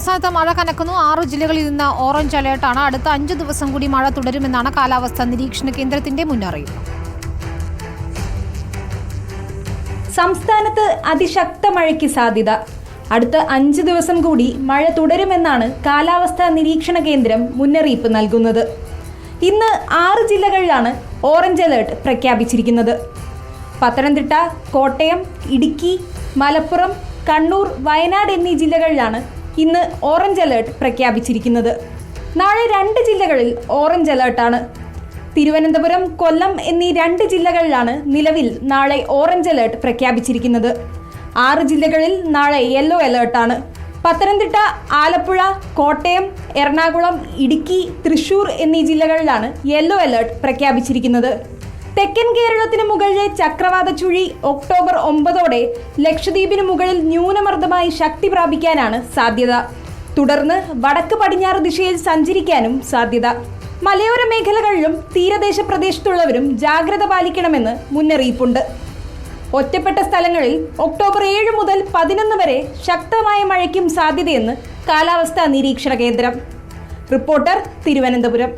സംസ്ഥാനത്ത് മഴ കനക്കുന്നു. ആറു ജില്ലകളിൽ നിന്ന് ഓറഞ്ച് അലേർട്ടാണ്. അടുത്ത അഞ്ചു ദിവസം കൂടി മഴ തുടരുമെന്നാണ് കാലാവസ്ഥാ നിരീക്ഷണ കേന്ദ്രത്തിന്റെ മുന്നറിയിപ്പ്. സംസ്ഥാനത്ത് അതിശക്ത മഴയ്ക്ക് സാധ്യത. അടുത്ത അഞ്ച് ദിവസം കൂടി മഴ തുടരുമെന്നാണ് കാലാവസ്ഥാ നിരീക്ഷണ കേന്ദ്രം മുന്നറിയിപ്പ് നൽകുന്നത്. ഇന്ന് ആറ് ജില്ലകളിലാണ് ഓറഞ്ച് അലേർട്ട് പ്രഖ്യാപിച്ചിരിക്കുന്നത്. പത്തനംതിട്ട കോട്ടയം ഇടുക്കി മലപ്പുറം കണ്ണൂർ വയനാട് എന്നീ ജില്ലകളിലാണ് ഇന്ന് ഓറഞ്ച് അലേർട്ട് പ്രഖ്യാപിച്ചിരിക്കുന്നത്. നാളെ രണ്ട് ജില്ലകളിൽ ഓറഞ്ച് അലേർട്ടാണ്. തിരുവനന്തപുരം കൊല്ലം എന്നീ രണ്ട് ജില്ലകളിലാണ് നിലവിൽ നാളെ ഓറഞ്ച് അലേർട്ട് പ്രഖ്യാപിച്ചിരിക്കുന്നത്. ആറ് ജില്ലകളിൽ നാളെ യെല്ലോ അലേർട്ടാണ്. പത്തനംതിട്ട ആലപ്പുഴ കോട്ടയം എറണാകുളം ഇടുക്കി തൃശൂർ എന്നീ ജില്ലകളിലാണ് യെല്ലോ അലേർട്ട് പ്രഖ്യാപിച്ചിരിക്കുന്നത്. തെക്കൻ കേരളത്തിന് മുകളിലെ ചക്രവാത ചുഴി ഒക്ടോബർ ഒമ്പതോടെ ലക്ഷദ്വീപിന് മുകളിൽ ന്യൂനമർദ്ദമായി ശക്തി പ്രാപിക്കാനാണ് സാധ്യത. തുടർന്ന് വടക്ക് പടിഞ്ഞാറ് ദിശയിൽ സഞ്ചരിക്കാനും സാധ്യത. മലയോര മേഖലകളിലും തീരദേശ പ്രദേശത്തുള്ളവരും ജാഗ്രത പാലിക്കണമെന്ന് മുന്നറിയിപ്പുണ്ട്. ഒറ്റപ്പെട്ട സ്ഥലങ്ങളിൽ ഒക്ടോബർ ഏഴ് മുതൽ പതിനൊന്ന് വരെ ശക്തമായ മഴയ്ക്കും സാധ്യതയെന്ന് കാലാവസ്ഥാ നിരീക്ഷണ കേന്ദ്രം. റിപ്പോർട്ടർ തിരുവനന്തപുരം.